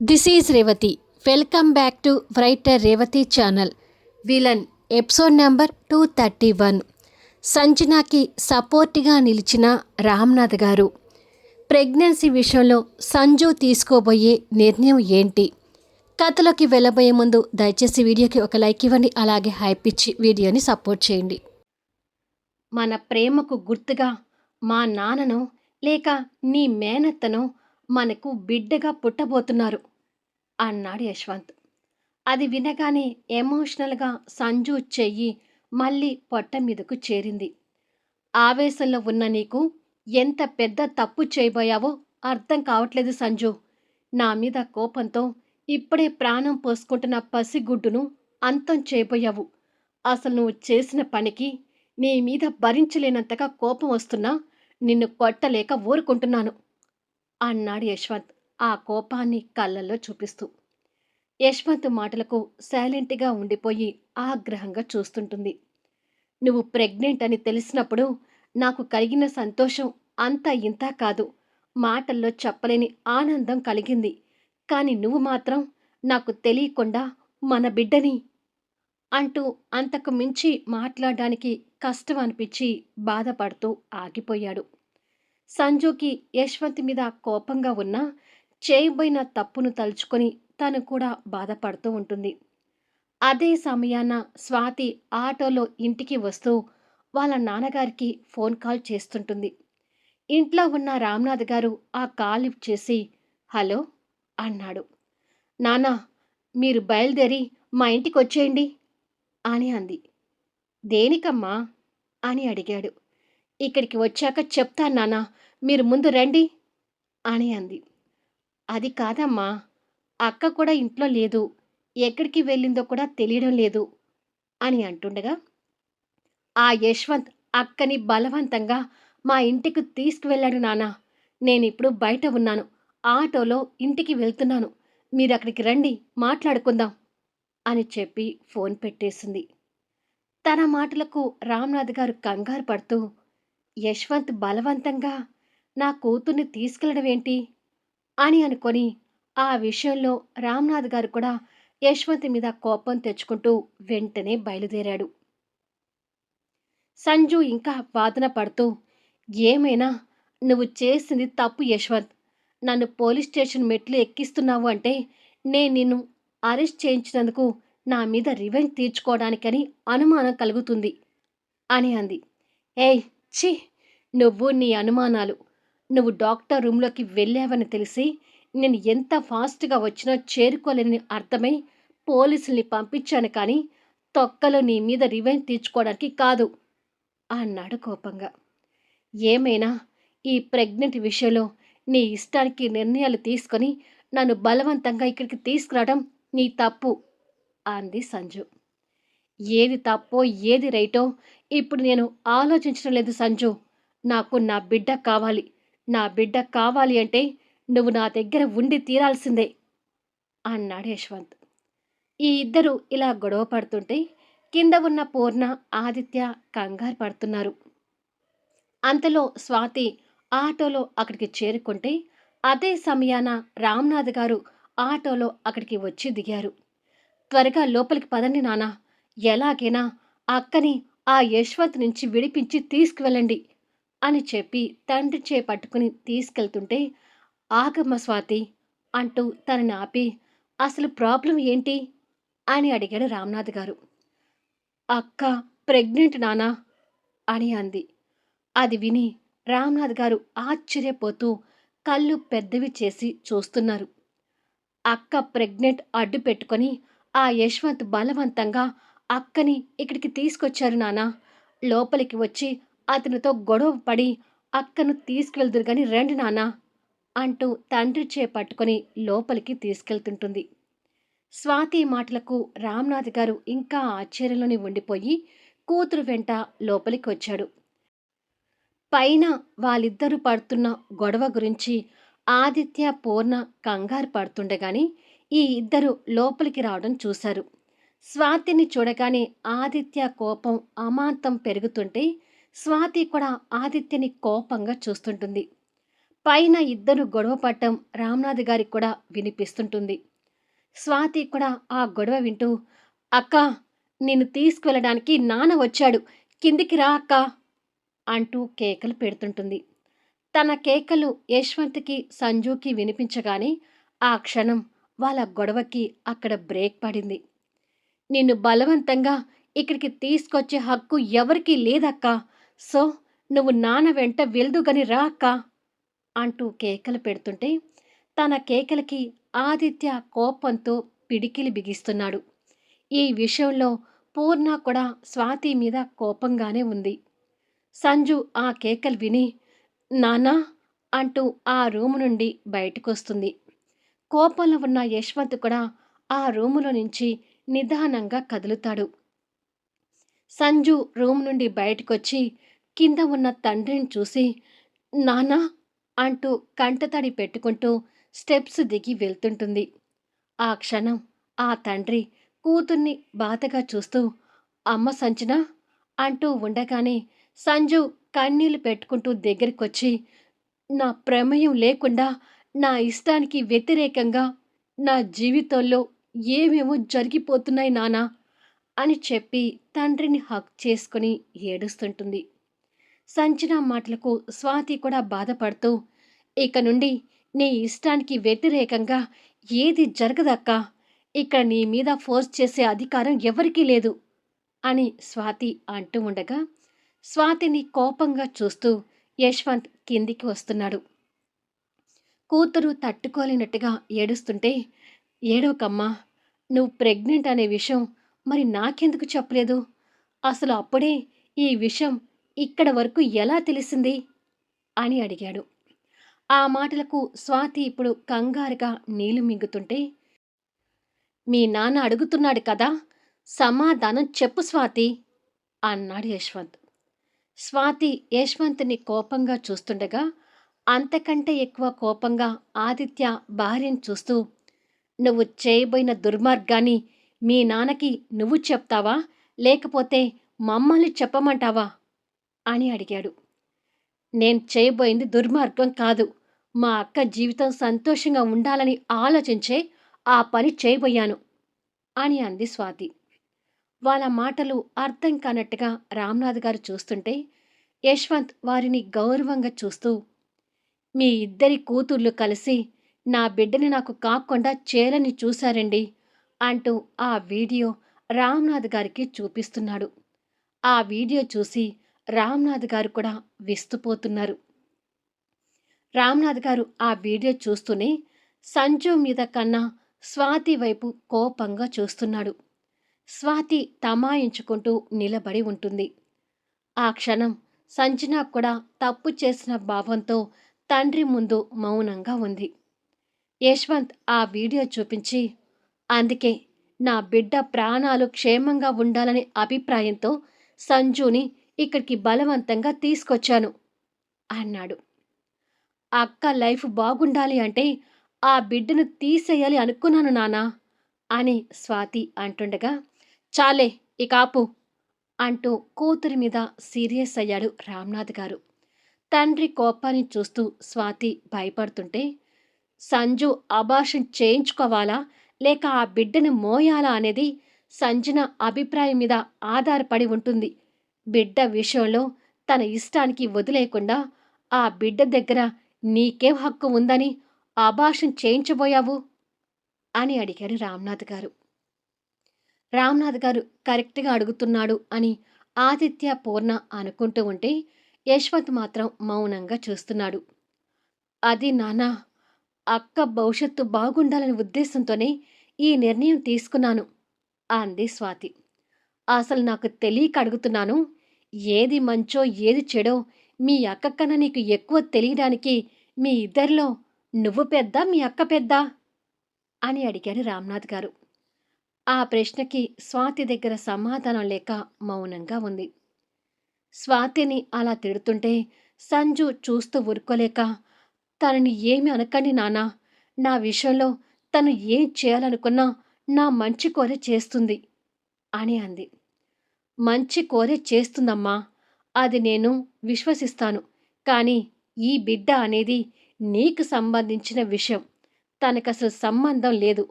This is Revathi. Welcome back to writer Revathi channel. Villain episode number two thirty one. సంజనాకి సపోర్ట్గా నిలిచిన రామ్నాథ్ గారు. Pregnancy విషయంలో సంజు తీసుకోబోయే నిర్ణయం ఏంటి? కథలోకి వెళ్ళబోయే ముందు దయచేసి వీడియోకి ఒక లైక్ ఇవ్వండి అలాగే హైప్ ఇచ్చి వీడియోని సపోర్ట్ చేయండి. మన ప్రేమకు గుర్తుగా మా నాన్నను లేక నీ మేనత్తను మనకు బిడ్డగా పుట్టబోతున్నారు అన్నాడు యశ్వంత్. అది వినగానే ఎమోషనల్గా సంజు చెయ్యి మళ్ళీ పొట్ట మీదకు చేరింది. ఆవేశంలో ఉన్న నీకు ఎంత పెద్ద తప్పు చేయబోయావో అర్థం కావట్లేదు సంజు. నా మీద కోపంతో ఇప్పుడే ప్రాణం పోసుకుంటున్న పసిగుడ్డును అంతం చేయబోయావు. అసలు నువ్వు చేసిన పనికి నీ మీద భరించలేనంతగా కోపం వస్తున్నా నిన్ను కొట్టలేక ఊరుకుంటున్నాను. అన్నాడు యశ్వంత్ ఆ కోపాన్ని కళ్ళల్లో చూపిస్తూ. యశ్వంత్ మాటలకు సైలెంట్గా ఉండిపోయి ఆగ్రహంగా చూస్తుంటుంది. నువ్వు ప్రెగ్నెంట్ అని తెలిసినప్పుడు నాకు కలిగిన సంతోషం అంత ఇంతా కాదు. మాటల్లో చెప్పలేని ఆనందం కలిగింది. కానీ నువ్వు మాత్రం నాకు తెలియకుండా మన బిడ్డని అంటూ అంతకు మించి మాట్లాడడానికి కష్టం అనిపించి బాధపడుతూ ఆగిపోయాడు. సంజుకి యశ్వంత్ మీద కోపంగా ఉన్నా చేయబోయిన తప్పును తలుచుకొని తను కూడా బాధపడుతూ ఉంటుంది. అదే సమయాన స్వాతి ఆటోలో ఇంటికి వస్తూ వాళ్ళ నాన్నగారికి ఫోన్ కాల్ చేస్తుంటుంది. ఇంట్లో ఉన్న రామ్నాథ్ గారు ఆ కాల్ లిఫ్ట్ చేసి హలో అన్నాడు. నానా మీరు బయలుదేరి మా ఇంటికి వచ్చేయండి అని అంది. దేనికమ్మా? అని అడిగాడు. ఇక్కడికి వచ్చాక చెప్తాను నానా మీరు ముందు రండి అని అంది. అది కాదమ్మా అక్క కూడా ఇంట్లో లేదు ఎక్కడికి వెళ్ళిందో కూడా తెలియడం లేదు అని అంటుండగా ఆ యశ్వంత్ అక్కని బలవంతంగా మా ఇంటికి తీసుకువెళ్ళాడు నాన్న. నేను ఇప్పుడు బయట ఉన్నాను ఆటోలో ఇంటికి వెళ్తున్నాను. మీరు అక్కడికి రండి మాట్లాడుకుందాం అని చెప్పి ఫోన్ పెట్టేసింది. తన మాటలకు రామ్నాథ్ గారు కంగారు పడుతూ యశ్వంత్ బలవంతంగా నా కూతుర్ని తీసుకెళ్ళడం ఏంటి? అని అనుకొని ఆ విషయంలో రామ్నాథ్ గారు కూడా యశ్వంత్ మీద కోపం తెచ్చుకుంటూ వెంటనే బయలుదేరాడు. సంజు ఇంకా వాదన పడుతూ ఏమైనా నువ్వు చేసింది తప్పు యశ్వంత్. నన్ను పోలీస్ స్టేషన్ మెట్లు ఎక్కిస్తున్నావు అంటే నేను నిన్ను అరెస్ట్ చేయించినందుకు నా మీద రివెంజ్ తీర్చుకోవడానికని అనుమానం కలుగుతుంది అని అంది. ఏయ్ ఛీ నువ్వు నీ అనుమానాలు. నువ్వు డాక్టర్ రూమ్లోకి వెళ్ళావని తెలిసి నేను ఎంత ఫాస్ట్గా వచ్చినా చేరుకోలేని అర్థమై పోలీసుల్ని పంపించాను కానీ తొక్కలో నీ మీద రివెంజ్ తీర్చుకోవడానికి కాదు అన్నాడు కోపంగా. ఏమైనా ఈ ప్రెగ్నెంట్ విషయంలో నీ ఇష్టానికి నిర్ణయాలు తీసుకొని నన్ను బలవంతంగా ఇక్కడికి తీసుకురావడం నీ తప్పు అంది సంజు. ఏది తప్పో ఏది రైటో ఇప్పుడు నేను ఆలోచించడం లేదు సంజు. నాకు నా బిడ్డ కావాలి. నా బిడ్డ కావాలి అంటే నువ్వు నా దగ్గర ఉండి తీరాల్సిందే అన్నాడు యశ్వంత్. ఈ ఇద్దరు ఇలా గొడవ పడుతుంటే కింద ఉన్న పూర్ణ ఆదిత్య కంగారు పడుతున్నారు. అంతలో స్వాతి ఆటోలో అక్కడికి చేరుకుంటే అదే సమయాన రామ్నాథ్ గారు ఆటోలో అక్కడికి వచ్చి దిగారు. త్వరగా లోపలికి పదండి నాన్న. ఎలాగైనా అక్కని ఆ యశ్వంత్ నుంచి విడిపించి తీసుకువెళ్ళండి అని చెప్పి తండ్రి చే పట్టుకుని తీసుకెళ్తుంటే ఆగమ్మ స్వాతి అంటూ తనని ఆపి అసలు ప్రాబ్లం ఏంటి? అని అడిగాడు రామ్నాథ్ గారు. అక్క ప్రెగ్నెంట్ నానా అని అంది. అది విని రామ్నాథ్ గారు ఆశ్చర్యపోతూ కళ్ళు పెద్దవి చేసి చూస్తున్నారు. అక్క ప్రెగ్నెంట్ అడ్డు పెట్టుకొని ఆ యశ్వంత్ బలవంతంగా అక్కని ఇక్కడికి తీసుకొచ్చారు నానా లోపలికి వచ్చి అతనితో గొడవ పడి అక్కను తీసుకువెళ్దురు కానీ రండి నానా అంటూ తండ్రి చే పట్టుకొని లోపలికి తీసుకెళ్తుంటుంది. స్వాతి మాటలకు రామ్నాథ్ గారు ఇంకా ఆశ్చర్యంలోనే ఉండిపోయి కూతురు వెంట లోపలికి వచ్చాడు. పైన వాళ్ళిద్దరూ పడుతున్న గొడవ గురించి ఆదిత్య పూర్ణ కంగారు పడుతుండగాని ఈ ఇద్దరు లోపలికి రావడం చూశారు. స్వాతిని చూడగానే ఆదిత్య కోపం అమాంతం పెరుగుతుంటే స్వాతి కూడా ఆదిత్యని కోపంగా చూస్తుంటుంది. పైన ఇద్దరు గొడవ పట్టం రామ్నాథ్ గారికి కూడా వినిపిస్తుంటుంది. స్వాతి కూడా ఆ గొడవ వింటూ అక్క నిన్ను తీసుకువెళ్ళడానికి నాన్న వచ్చాడు. కిందికి రా అక్క అంటూ కేకలు పెడుతుంటుంది. తన కేకలు యశ్వంత్కి సంజుకి వినిపించగానే ఆ క్షణం వాళ్ళ గొడవకి అక్కడ బ్రేక్ పడింది. నిన్ను బలవంతంగా ఇక్కడికి తీసుకొచ్చే హక్కు ఎవరికీ లేదక్కా. సో నువ్వు నాన్న వెంట వెళ్దుగని రా అక్క అంటూ కేకలు పెడుతుంటే తన కేకలకి ఆదిత్య కోపంతో పిడికిలి బిగిస్తున్నాడు. ఈ విషయంలో పూర్ణ కూడా స్వాతి మీద కోపంగానే ఉంది. సంజు ఆ కేకలు విని నానా అంటూ ఆ రూము నుండి బయటకొస్తుంది. కోపంలో ఉన్న యశ్వంత్ కూడా ఆ రూములో నుంచి నిదానంగా కదులుతాడు. సంజు రూమ్ నుండి బయటకొచ్చి కింద ఉన్న తండ్రిని చూసి నానా అంటూ కంటతడి పెట్టుకుంటూ స్టెప్స్ దిగి వెళ్తుంటుంది. ఆ క్షణం ఆ తండ్రి కూతుర్ని బాధగా చూస్తూ అమ్మ సంచన అంటూ ఉండగానే సంజు కన్నీళ్ళు పెట్టుకుంటూ దగ్గరికొచ్చి నా ప్రమేయం లేకుండా నా ఇష్టానికి వ్యతిరేకంగా నా జీవితంలో ఏమేమో జరిగిపోతున్నాయి నానా అని చెప్పి తండ్రిని హక్ చేసుకుని ఏడుస్తుంటుంది. సంచన మాటలకు స్వాతి కూడా బాధపడుతూ ఇక నుండి నీ ఇష్టానికి వ్యతిరేకంగా ఏది జరగదక్కా? ఇక్కడ నీ మీద ఫోర్స్ చేసే అధికారం ఎవరికీ లేదు అని స్వాతి అంటూ ఉండగా స్వాతిని కోపంగా చూస్తూ యశ్వంత్ కిందికి వస్తున్నాడు. కూతురు తట్టుకోలేనట్టుగా ఏడుస్తుంటే ఏడవకమ్మా నువ్వు ప్రెగ్నెంట్ అనే విషయం మరి నాకెందుకు చెప్పలేదు? అసలు అప్పుడే ఈ విషయం ఇక్కడ వరకు ఎలా తెలిసింది? అని అడిగాడు. ఆ మాటలకు స్వాతి ఇప్పుడు కంగారుగా నీళ్ళు మింగుతుంటే మీ నాన్న అడుగుతున్నాడు కదా సమాధానం చెప్పు స్వాతి అన్నాడు యశ్వంత్. స్వాతి యశ్వంత్ని కోపంగా చూస్తుండగా అంతకంటే ఎక్కువ కోపంగా ఆదిత్య భార్యను చూస్తూ నువ్వు చేయబోయిన దుర్మార్గాన్ని మీ నాన్నకి నువ్వు చెప్తావా? లేకపోతే మమ్మల్ని చెప్పమంటావా? అని అడిగాడు. నేను చేయబోయింది దుర్మార్గం కాదు. మా అక్క జీవితం సంతోషంగా ఉండాలని ఆలోచించే ఆ పని చేయబోయాను అని అంది స్వాతి. వాళ్ళ మాటలు అర్థం కానట్టుగా రామ్నాథ్ గారు చూస్తుంటే యశ్వంత్ వారిని గౌరవంగా చూస్తూ మీ ఇద్దరి కూతుర్లు కలిసి నా బిడ్డని నాకు కాకుండా చేరని చూశారండి అంటూ ఆ వీడియో రామ్నాథ్ గారికి చూపిస్తున్నాడు. ఆ వీడియో చూసి రామ్నాథ్ గారు కూడా విస్తుపోతున్నారు. రామ్నాథ్ గారు ఆ వీడియో చూస్తూనే సంజు మీద కన్నా స్వాతి వైపు కోపంగా చూస్తున్నాడు. స్వాతి తమాయించుకుంటూ నిలబడి ఉంటుంది. ఆ క్షణం సంజన కూడా తప్పు చేసిన భావంతో తండ్రి ముందు మౌనంగా ఉంది. యశ్వంత్ ఆ వీడియో చూపించి అందుకే నా బిడ్డ ప్రాణాలు క్షేమంగా ఉండాలనే అభిప్రాయంతో సంజుని ఇక్కడికి బలవంతంగా తీసుకొచ్చాను అన్నాడు. అక్క లైఫ్ బాగుండాలి అంటే ఆ బిడ్డను తీసేయాలి అనుకున్నాను నానా అని స్వాతి అంటుండగా చాలే ఇక ఆపు అంటూ కూతురి మీద సీరియస్ అయ్యాడు రామ్నాథ్ గారు. తండ్రి కోపాన్ని చూస్తూ స్వాతి భయపడుతుంటే సంజు అభాషం చేయించుకోవాలా? లేక ఆ బిడ్డను మోయాలా అనేది సంజన అభిప్రాయం మీద ఆధారపడి ఉంటుంది. బిడ్డ విషయంలో తన ఇష్టానికి వదిలేకుండా ఆ బిడ్డ దగ్గర నీకేం హక్కు ఉందని అభాషం చేయించబోయావు? అని అడిగాడు రామ్నాథ్ గారు. రామ్నాథ్ గారు కరెక్ట్గా అడుగుతున్నాడు అని ఆదిత్య పూర్ణ అనుకుంటూ ఉంటే యశ్వంత్ మాత్రం మౌనంగా చూస్తున్నాడు. అది నానా అక్క భవిష్యత్తు బాగుండాలనే ఉద్దేశంతోనే ఈ నిర్ణయం తీసుకున్నాను అంది స్వాతి. అసలు నాకు తెలియక అడుగుతున్నాను ఏది మంచో ఏది చెడో మీ అక్క కన్నా నీకు ఎక్కువ తెలియడానికి మీ ఇద్దరిలో నువ్వు పెద్ద మీ అక్క పెద్ద? అని అడిగారు రామ్నాథ్ గారు. ఆ ప్రశ్నకి స్వాతి దగ్గర సమాధానం లేక మౌనంగా ఉంది. స్వాతిని అలా తిడుతుంటే సంజు చూస్తూ ఊరుకోలేక తనని ఏమి అనకండి నానా నా విషయంలో తను ఏం చేయాలనుకున్నా నా మంచి కోరే చేస్తుంది అని అంది. మంచి కోరే చేస్తుందమ్మా. అది నేను విశ్వసిస్తాను. కానీ ఈ బిడ్డ అనేది నీకు సంబంధించిన విషయం. తనకు అసలు సంబంధం లేదు.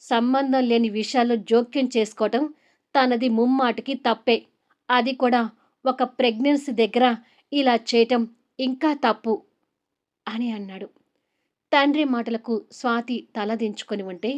సంబంధం లేని విషయాల్లో జోక్యం చేసుకోవటం తనది ముమ్మాటికి తప్పే. అది కూడా ఒక ప్రెగ్నెన్సీ దగ్గర ఇలా చేయటం ఇంకా తప్పు. అని అన్నాడు. తండ్రి మాటలకు స్వాతి తలదించుకొని ఉంటే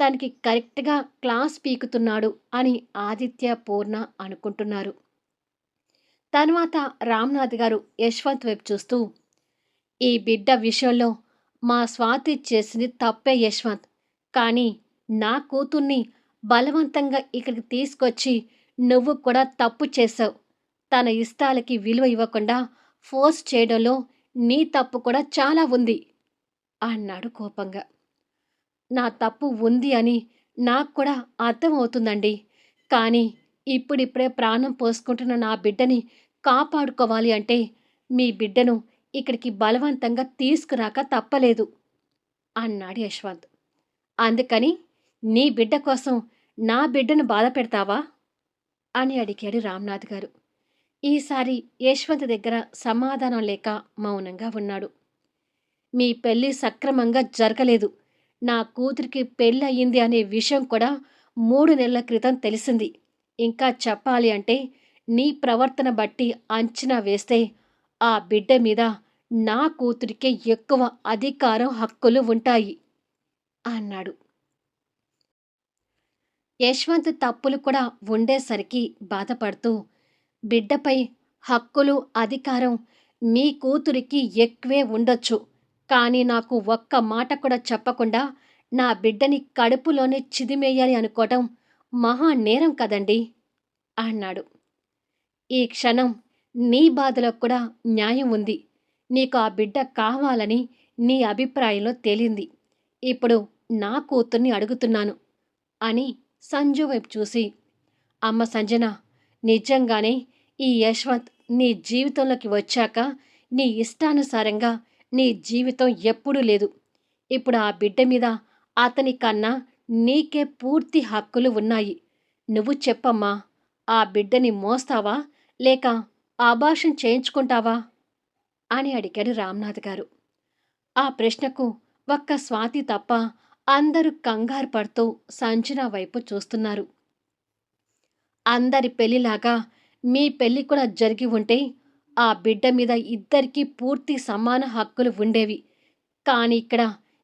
తనకి కరెక్ట్గా క్లాస్ పీకుతున్నాడు అని ఆదిత్య పూర్ణ అనుకుంటున్నారు. తర్వాత రామ్నాథ్ గారు యశ్వంత్ వైపు చూస్తూ ఈ బిడ్డ విషయంలో మా స్వాతి చేసింది తప్పే యశ్వంత్ కానీ నా కూతుర్ని బలవంతంగా ఇక్కడికి తీసుకొచ్చి నువ్వు కూడా తప్పు చేసావు తన ఇష్టాలకి విలువ ఇవ్వకుండా ఫోర్స్ చేయడంలో నీ తప్పు కూడా చాలా ఉంది అన్నాడు కోపంగా. నా తప్పు ఉంది అని నాకు కూడా అర్థమవుతుందండి. కానీ ఇప్పుడిప్పుడే ప్రాణం పోసుకుంటున్న నా బిడ్డని కాపాడుకోవాలి అంటే మీ బిడ్డను ఇక్కడికి బలవంతంగా తీసుకురాక తప్పలేదు అన్నాడు యశ్వంత్. అందుకని నీ బిడ్డ కోసం నా బిడ్డను బాధ పెడతావా? అని అడిగాడు రామ్నాథ్ గారు. ఈసారి యశ్వంత్ దగ్గర సమాధానం లేక మౌనంగా ఉన్నాడు. మీ పెళ్ళి సక్రమంగా జరగలేదు. నా కూతురికి పెళ్ళి అయ్యింది అనే విషయం కూడా మూడు నెలల క్రితం తెలిసింది. ఇంకా చెప్పాలి అంటే నీ ప్రవర్తన బట్టి అంచనా వేస్తే ఆ బిడ్డ మీద నా కూతురికే ఎక్కువ అధికారం హక్కులు ఉంటాయి అన్నాడు. యశ్వంత్ తప్పులు కూడా ఉండేసరికి బాధపడుతూ బిడ్డపై హక్కులు అధికారం మీ కూతురికి ఎక్కువే ఉండొచ్చు. కానీ నాకు ఒక్క మాట కూడా చెప్పకుండా నా బిడ్డని కడుపులోనే చిదిమేయాలి అనుకోవటం మహా నేరం కదండి? అన్నాడు. ఈ క్షణం నీ బాధలో కూడా న్యాయం ఉంది. నీకు ఆ బిడ్డ కావాలని నీ అభిప్రాయంలో తేలింది. ఇప్పుడు నా కూతుర్ని అడుగుతున్నాను అని సంజు వైపు చూసి అమ్మ సంజన నిజంగానే ఈ యశ్వంత్ నీ జీవితంలోకి వచ్చాక నీ ఇష్టానుసారంగా నీ జీవితం ఎప్పుడూ లేదు. ఇప్పుడు ఆ బిడ్డ మీద అతని కన్నా నీకే పూర్తి హక్కులు ఉన్నాయి. నువ్వు చెప్పమ్మా ఆ బిడ్డని మోస్తావా? లేక ఆభాషం చేయించుకుంటావా? అని అడిగాడు రామ్నాథ్ గారు. ఆ ప్రశ్నకు ఒక్క స్వాతి తప్ప అందరూ కంగారు పడుతూ సంజన వైపు చూస్తున్నారు. అందరి పెళ్ళిలాగా మీ పెళ్ళి కూడా జరిగి ఉంటే ఆ బిడ్డ మీద ఇద్దరికీ పూర్తి సమాన హక్కులు ఉండేవి. కానీ ఇక్కడ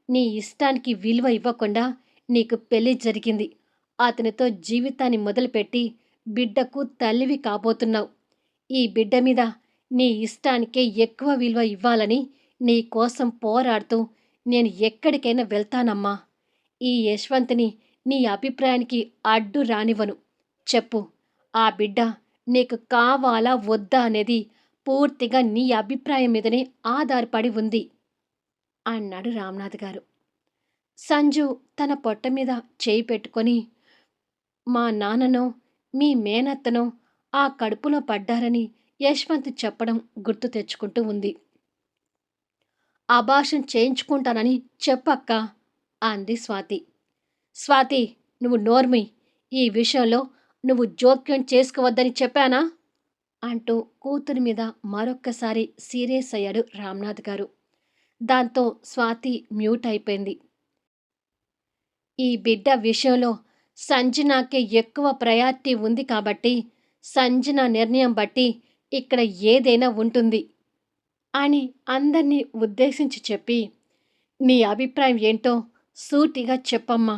నీ ఇష్టానికి విలువ ఇవ్వకుండా నీకు పెళ్ళి జరిగింది. అతనితో జీవితాన్ని మొదలుపెట్టి బిడ్డకు తల్లివి కాబోతున్నావు. ఈ బిడ్డ మీద నీ ఇష్టానికే ఎక్కువ విలువ ఇవ్వాలని నీ కోసం పోరాడుతూ నేను ఎక్కడికైనా వెళ్తానమ్మా. ఈ యశ్వంత్ని నీ అభిప్రాయానికి అడ్డు రానివ్వను చెప్పు ఆ బిడ్డ నీకు కావాలా వద్దా అనేది పూర్తిగా నీ అభిప్రాయం మీదనే ఆధారపడి ఉంది అన్నాడు రామ్నాథ్ గారు. సంజు తన పొట్ట మీద చేయి పెట్టుకొని మా నాన్ననో మీ మేనత్తనో ఆ కడుపులో పడ్డారని యశ్వంత్ చెప్పడం గుర్తు తెచ్చుకుంటూ ఉంది. అభాషం చేయించుకుంటానని చెప్పక్క అంది స్వాతి. స్వాతి నువ్వు నోర్మి ఈ విషయంలో నువ్వు జోక్యం చేసుకోవద్దని చెప్పానా? అంటూ కూతురి మీద మరొక్కసారి సీరియస్ అయ్యాడు రామ్నాథ్ గారు. దాంతో స్వాతి మ్యూట్ అయిపోయింది. ఈ బిడ్డ విషయంలో సంజనాకే ఎక్కువ ప్రయారిటీ ఉంది కాబట్టి సంజన నిర్ణయం బట్టి ఇక్కడ ఏదైనా ఉంటుంది అని అందరినీ ఉద్దేశించి చెప్పి నీ అభిప్రాయం ఏంటో సూటిగా చెప్పమ్మా.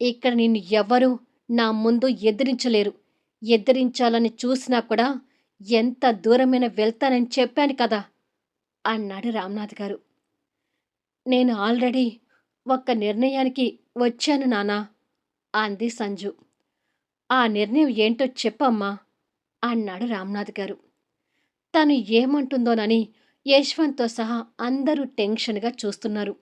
ఇక్కడ నిన్ను ఎవ్వరూ నా ముందు ఎదిరించలేరు. ఎదిరించాలని చూసినా కూడా ఎంత దూరమైన వెళ్తానని చెప్పాను కదా అన్నాడు రామ్నాథ్ గారు నేను ఆల్రెడీ ఒక్క నిర్ణయానికి వచ్చాను నానా అంది సంజు. ఆ నిర్ణయం ఏంటో చెప్పమ్మా అన్నాడు రామ్నాథ్ గారు తను ఏమంటుందోనని యశ్వంత్తో సహా అందరూ టెన్షన్గా చూస్తున్నారు.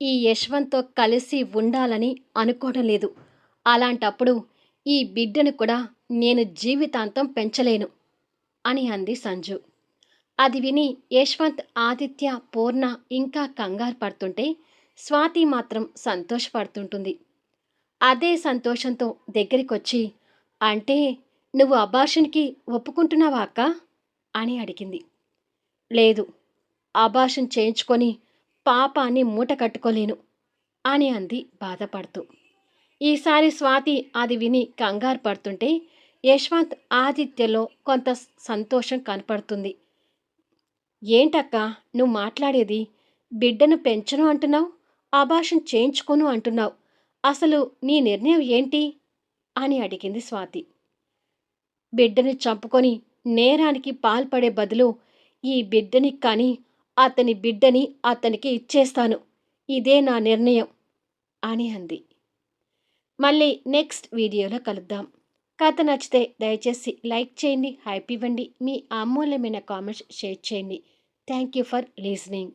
ఈ యశ్వంత్తో కలిసి ఉండాలని అనుకోవడం లేదు. అలాంటప్పుడు ఈ బిడ్డను కూడా నేను జీవితాంతం పెంచలేను అని అంది సంజు. అది విని యశ్వంత్ ఆదిత్య పూర్ణ ఇంకా కంగారు పడుతుంటే స్వాతి మాత్రం సంతోషపడుతుంటుంది. అదే సంతోషంతో దగ్గరికొచ్చి అంటే నువ్వు అబార్షన్కి ఒప్పుకుంటున్నావా అక్క? అని అడిగింది. లేదు అభాషం చేయించుకొని పాపాన్ని మూట కట్టుకోలేను అని అంది బాధపడుతూ. ఈసారి స్వాతి అది విని కంగారు పడుతుంటే యశ్వంత్ ఆదిత్యలో కొంత సంతోషం కనపడుతుంది. ఏంటక్క నువ్వు మాట్లాడేది? బిడ్డను పెంచను అంటున్నావు? అభాషం చేయించుకోను అంటున్నావు? అసలు నీ నిర్ణయం ఏంటి? అని అడిగింది స్వాతి. బిడ్డని చంపుకొని నేరానికి పాల్పడే బదులు ఈ బిడ్డని కానీ అతని బిడ్డని అతనికి ఇచ్చేస్తాను. ఇదే నా నిర్ణయం అని అంది. మళ్ళీ నెక్స్ట్ వీడియోలో కలుద్దాం. కథ నచ్చితే దయచేసి లైక్ చేయండి హ్యాపీ ఇవ్వండి. మీ అమూల్యమైన కామెంట్స్ షేర్ చేయండి. Thank you for listening.